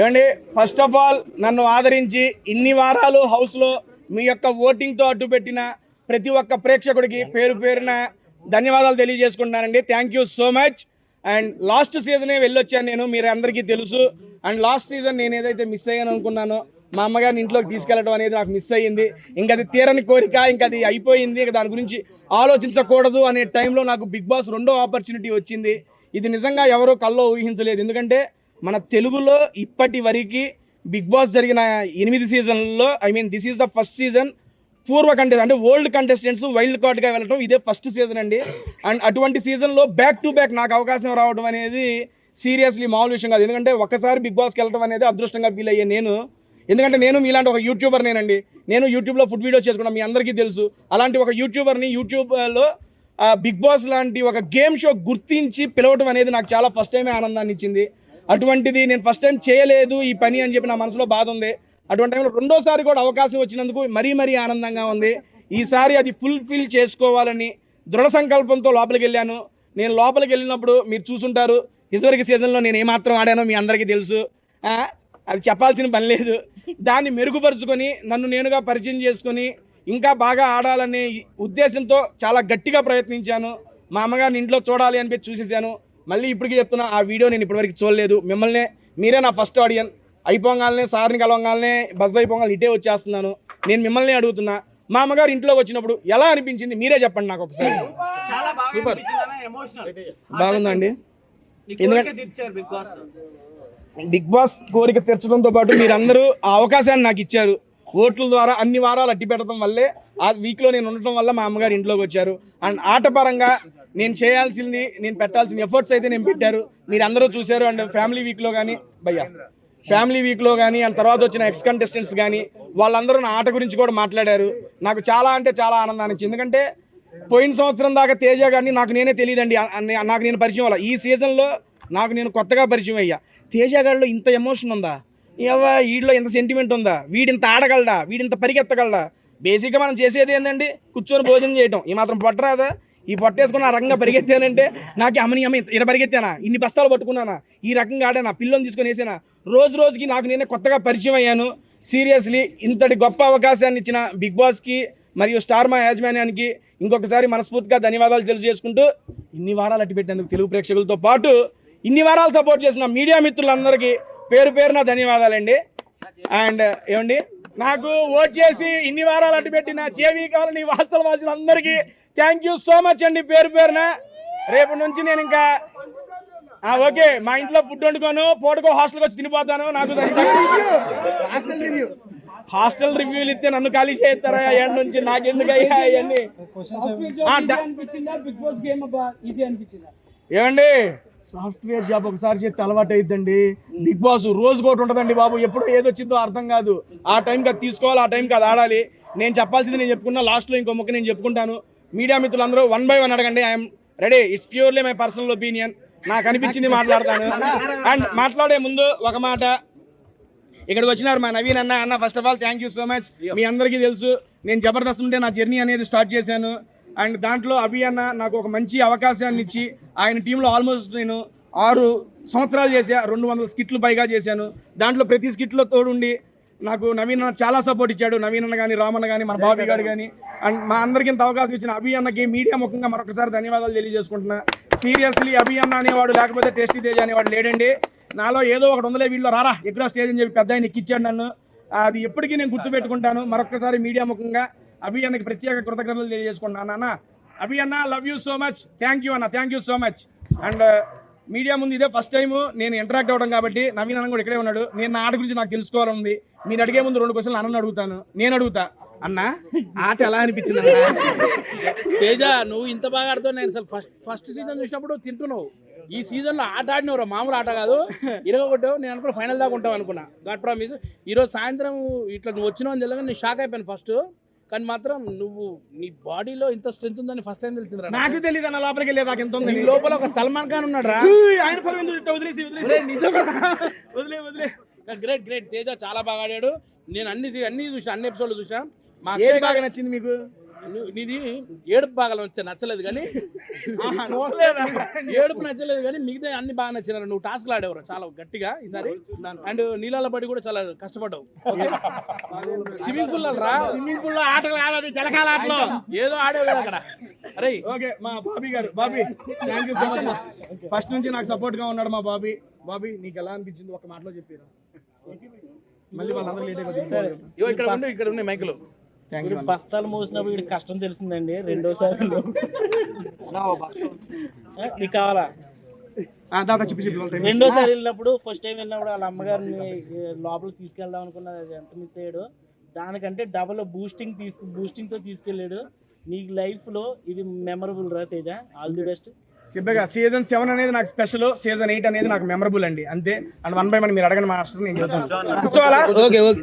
ఏమండి first of all నన్ను ఆదరించి ఇన్ని వారాలు హౌస్లో మీ యొక్క ఓటింగ్తో అడ్డు పెట్టిన ప్రతి ఒక్క ప్రేక్షకుడికి పేరు పేరున ధన్యవాదాలు తెలియజేసుకుంటున్నానండి. Thank you so much and last సీజనే వెళ్ళొచ్చాను నేను మీరు అందరికీ తెలుసు. అండ్ లాస్ట్ సీజన్ నేను ఏదైతే మిస్ అయ్యాను అనుకున్నానో మా అమ్మగారిని ఇంట్లోకి తీసుకెళ్ళడం అనేది నాకు మిస్ అయ్యింది. ఇంకా అది తీరని కోరిక ఇంకా అది అయిపోయింది. ఇంకా దాని గురించి ఆలోచించకూడదు అనే టైంలో నాకు బిగ్ బాస్ రెండో ఆపర్చునిటీ వచ్చింది. ఇది నిజంగా ఎవరో కల్లో ఊహించలేదు. ఎందుకంటే మన తెలుగులో ఇప్పటి వరకు బిగ్ బాస్ జరిగిన ఎనిమిది సీజన్లలో I mean this is the first season పూర్వ కంటెస్ట్ అంటే ఓల్డ్ కంటెస్టెంట్స్ వైల్డ్ కార్డ్గా వెళ్ళడం ఇదే ఫస్ట్ సీజన్ అండి. అండ్ అటువంటి సీజన్లో బ్యాక్ టు బ్యాక్ నాకు అవకాశం రావడం అనేది సీరియస్లీ మామూలు విషయం కాదు. ఎందుకంటే ఒకసారి బిగ్ బాస్కి వెళ్ళడం అనేది అదృష్టంగా ఫీల్ అయ్యే నేను. ఎందుకంటే నేను మీలాంటి ఒక యూట్యూబర్ నేనండి. నేను యూట్యూబ్లో ఫుడ్ వీడియోస్ చేసుకున్నా మీ అందరికీ తెలుసు. అలాంటి ఒక యూట్యూబర్ని యూట్యూబ్లో బిగ్ బాస్ లాంటి ఒక గేమ్ షో గుర్తించి పిలవటం అనేది నాకు చాలా ఫస్ట్ టైమే ఆనందాన్ని ఇచ్చింది. అటువంటిది నేను ఫస్ట్ టైం చేయలేదు ఈ పని అని చెప్పి నా మనసులో బాధ ఉంది. అటువంటి టైంలో రెండోసారి కూడా అవకాశం వచ్చినందుకు మరీ మరీ ఆనందంగా ఉంది. ఈసారి అది ఫుల్ఫిల్ చేసుకోవాలని దృఢ సంకల్పంతో లోపలికి వెళ్ళాను. నేను లోపలికి వెళ్ళినప్పుడు మీరు చూసుంటారు. ఇదివరకు సీజన్లో నేను ఏమాత్రం ఆడానో మీ అందరికీ తెలుసు. అది చెప్పాల్సిన పని లేదు. దాన్ని మెరుగుపరుచుకొని నన్ను నేనుగా పరిచయం చేసుకొని ఇంకా బాగా ఆడాలనే ఉద్దేశంతో చాలా గట్టిగా ప్రయత్నించాను. మా అమ్మగారిని ఇంట్లో చూడాలి అనిపించి చూసేసాను మళ్ళీ ఇప్పటికీ చెప్తున్నా ఆ వీడియో నేను ఇప్పటివరకు చూడలేదు. మిమ్మల్ని మీరే నా ఫస్ట్ ఆడియన్ అయిపోగానే సార్ని కలవగానే బస్ అయిపోగానే ఇటే వచ్చేస్తున్నాను. నేను మిమ్మల్ని అడుగుతున్నా మా అమ్మగారు ఇంట్లోకి వచ్చినప్పుడు ఎలా అనిపించింది? మీరే చెప్పండి నాకు ఒకసారి. emotional. బాగుందండి. ఎందుకంటే- కోరిక తీర్చారు బిగ్ బాస్. బిగ్ బాస్ కోరిక తీర్చడంతో పాటు మీరందరూ ఆ అవకాశాన్ని నాకు ఇచ్చారు. ఓట్ల ద్వారా అన్ని వారాలు అట్టి పెట్టడం వల్లే ఆ వీక్లో నేను ఉండటం వల్ల మా అమ్మగారు ఇంట్లోకి వచ్చారు. అండ్ ఆటపరంగా నేను చేయాల్సింది నేను పెట్టాల్సిన ఎఫర్ట్స్ అయితే నేను పెట్టారు. మీరు అందరూ చూశారు అండ్ ఫ్యామిలీ వీక్లో కానీ భయ్యా ఫ్యామిలీ వీక్లో కానీ అండ్ తర్వాత వచ్చిన ఎక్స్ కంటెస్టెంట్స్ కానీ వాళ్ళందరూ నా ఆట గురించి కూడా మాట్లాడారు. నాకు చాలా అంటే చాలా ఆనందాన్ని ఇచ్చింది. ఎందుకంటే పోయిన సంవత్సరం దాకా తేజ గారిని నాకు నేనే తెలియదండి. నాకు నేను పరిచయం వల్ల ఈ సీజన్లో నాకు నేను కొత్తగా పరిచయం అయ్యా. తేజ గారిలో ఇంత ఎమోషన్ ఉందా? ఏవా వీడిలో ఇంత సెంటిమెంట్ ఉందా? వీడింత ఆడగలడా? వీడింత పరిగెత్తగలడా? బేసిక్గా మనం చేసేది ఏంటండి కూర్చొని భోజనం చేయటం. ఈ మాత్రం పొట్టరాదా ఈ పొట్టేసుకుని ఆ రకంగా పరిగెత్తానంటే నాకు అమ్మని అమ్మ ఇలా పరిగెత్తానా? ఇన్ని బస్తాలు పట్టుకున్నానా? ఈ రకంగా ఆడానా? పిల్లని తీసుకొని వేసానా? రోజు రోజుకి నాకు నేనే కొత్తగా పరిచయం అయ్యాను. సీరియస్లీ ఇంతటి గొప్ప అవకాశాన్ని ఇచ్చిన బిగ్ బాస్కి మరియు స్టార్ మా యాజమాన్యానికి ఇంకొకసారి మనస్ఫూర్తిగా ధన్యవాదాలు తెలియజేసుకుంటూ ఇన్ని వారాలు అట్టి పెట్టినందుకు తెలుగు ప్రేక్షకులతో పాటు ఇన్ని వారాలు సపోర్ట్ చేసిన మీడియా మిత్రులందరికీ పేరు పేరున ధన్యవాదాలండి. అండ్ ఏమండి? నాకు ఓట్ చేసి ఇన్ని వారాలు అడ్డు పెట్టిన జేవీ కాలనీ వాస్తవ వాసులందరికీ థ్యాంక్ యూ సో మచ్ అండి పేరు పేరున. రేపు నుంచి నేను ఇంకా ఆ, ఓకే మా ఇంట్లో ఫుడ్ వండుకోను పూటకో హాస్టల్కి వచ్చి తినిపోతాను నాకు హాస్టల్ రివ్యూ హాస్టల్ రివ్యూలు ఇస్తే నన్ను ఖాళీ చేస్తారా? ఎండ్ నుంచి నాకెందుకు అయ్యా అవన్నీ ఆ, ద- అనిపించిందా? బిగ్ బాస్ గేమ్ అబ్బా. ఈజీ అనిపించిందా? ఏమండి? సాఫ్ట్వేర్ జాబ్ ఒకసారి చేస్తే అలవాటు అయిద్దండి. బిగ్ బాస్ రోజు ఒకటి ఉంటుందండి బాబు. ఎప్పుడు ఏదొచ్చిందో అర్థం కాదు. ఆ టైంకి అది తీసుకోవాలి ఆ టైంకి అది ఆడాలి. నేను చెప్పాల్సింది నేను చెప్పుకున్నా లాస్ట్లో ఇంకో ముక్క నేను చెప్పుకుంటాను. మీడియా మిత్రులందరూ వన్ బై వన్ అడగండి. I'm ready. It's purely my personal opinion నాకు అనిపించింది మాట్లాడతాను. అండ్ మాట్లాడే ముందు ఒక మాట. ఇక్కడికి వచ్చినారు మా నవీన్ అన్న. అన్న first of all thank you so much మీ అందరికీ తెలుసు. నేను జబర్దస్త్ ఉంటే నా జర్నీ అనేది స్టార్ట్ చేశాను. అండ్ దాంట్లో అభి అన్న నాకు ఒక మంచి అవకాశాన్ని ఇచ్చి ఆయన టీంలో ఆల్మోస్ట్ నేను ఆరు సంవత్సరాలు చేశా రెండు వందల స్కిట్లు పైగా చేశాను. దాంట్లో ప్రతి స్కిట్లో తోడుండి నాకు నవీన్ అన్న చాలా సపోర్ట్ ఇచ్చాడు. నవీన్ అన్న కానీ రామన్న కానీ మన బాబీ గారు కానీ అండ్ మా అందరికి ఇంత అవకాశం ఇచ్చిన అభి అన్నకి మీడియా ముఖంగా మరొకసారి ధన్యవాదాలు తెలియజేసుకుంటున్నా. సీరియస్లీ అభి అన్న అనేవాడు లేకపోతే టేస్టీ తేజ్ అనేవాడు లేడండి. నాలో ఏదో ఒకటి ఉందలే వీళ్ళు రారా ఎక్కడ స్టేజ్ అని చెప్పి పెద్ద ఆయన ఎక్కిచ్చాడు నన్ను. అది ఎప్పటికీ నేను గుర్తుపెట్టుకుంటాను. మరొకసారి మీడియా ముఖంగా అభి అన్నకి ప్రత్యేక కృతజ్ఞతలు తెలియజేసుకుంటున్నాను. అన్న అభి అన్న love you so much thank you అన్న thank you so much and media ముందు ఇదే ఫస్ట్ టైం నేను ఇంటరాక్ట్ అవ్వడం కాబట్టి నవీన్ అన్న కూడా ఇక్కడే ఉన్నాడు. నేను ఆట గురించి నాకు తెలుసుకోవాలని ఉంది. మీరు అడిగే ముందు రెండు క్వశ్చన్లు అన్నను అడుగుతాను. నేను అడుగుతా. అన్న ఆట ఎలా అనిపించింది అన్న? తేజ నువ్వు ఇంత బాగా ఆడుతావు నేను అసలు ఫస్ట్ ఫస్ట్ సీజన్ చూసినప్పుడు తింటున్నావు. ఈ సీజన్లో ఆట ఆడినవరా మామూలు ఆట కాదు. ఇరగొట్టావు నేను అనుకున్నా ఫైనల్ దాకా ఉంటావు అనుకున్నా. గాడ్ ప్రామిస్ ఈరోజు సాయంత్రం ఇట్లా నువ్వు వచ్చినావు అని తెలియగా నేను షాక్ అయిపోయాను ఫస్ట్ కానీ మాత్రం నువ్వు నీ బాడీలో ఇంత స్ట్రెంత్ ఉందని ఫస్ట్ టైం తెలిసిందిరా నాకు. తెలియదు అన్న లోపలికి వెళ్ళే నాకు ఎంత ఉంది? లోపల ఒక సల్మాన్ ఖాన్ ఉన్నాడు రా ఆయన? వదిలేసి వదిలేసి. వదిలే వదిలే. గ్రేట్ గ్రేట్ తేజ చాలా బాగా ఆడాడు. నేను అన్ని అన్ని చూసా అన్ని ఎపిసోడ్లు చూసా మా ఏది అక్షయ్ బాగా నచ్చింది మీకు? నీది ఏడుపు బాగా వచ్చా నచ్చలేదు కానీ ఏడుపు నచ్చలేదు కానీ మిగతా అన్ని బాగా నచ్చినారు. నువ్వు టాస్క్లు ఆడేవారు? చాలా గట్టిగా ఈసారి. అండ్ నీళ్ళ పడి కూడా చాలా కష్టపడ్డావు. స్విమ్మింగ్ పూల్ రా. స్విమ్మింగ్ పూల్లో ఆటలు కాదు జలకాల ఆటలు. ఏదో ఆడేవు కదా అక్కడ. అరే ఓకే మా బాబీ గారు. Bobby thank you so much first నుంచి నాకు సపోర్ట్గా ఉన్నాడు మా బాబీ. బాబీ నీకు ఎలా అనిపించింది? ఒక మాటలో చెప్పారు. మళ్ళీ వాళ్ళందరూ లేట్ అయిపోతుంది ఇక్కడ ఉండు ఇక్కడ ఉన్నాయి మైకులు. బస్తాలు మోసినప్పుడు వీడికి కష్టం తెలిసిందండి రెండోసారి ఆ, నీకు కావాలా? దాదా చెప్పి చెప్పి రెండోసారి వెళ్ళినప్పుడు ఫస్ట్ టైం వెళ్ళినప్పుడు వాళ్ళ అమ్మగారిని లోపలికి తీసుకెళ్దాం అనుకున్నది అది ఎంత మిస్ అయ్యాడు. దానికంటే డబల్ బూస్టింగ్ తీసుకు బూస్టింగ్తో తీసుకెళ్ళాడు. నీకు లైఫ్లో ఇది మెమరబుల్ రా తేజ. ఆల్ ది బెస్ట్ చెప్పాగా సీజన్ సెవెన్ అనేది నాకు స్పెషల్ సీజన్ ఎయిట్ అనేది నాకు మెమరబుల్ అండి. అంతే. అండ్ వన్ బై వన్ మీరు అడగండి మాస్టర్ నేను చెప్తాను. కూర్చోవాలా? Okay okay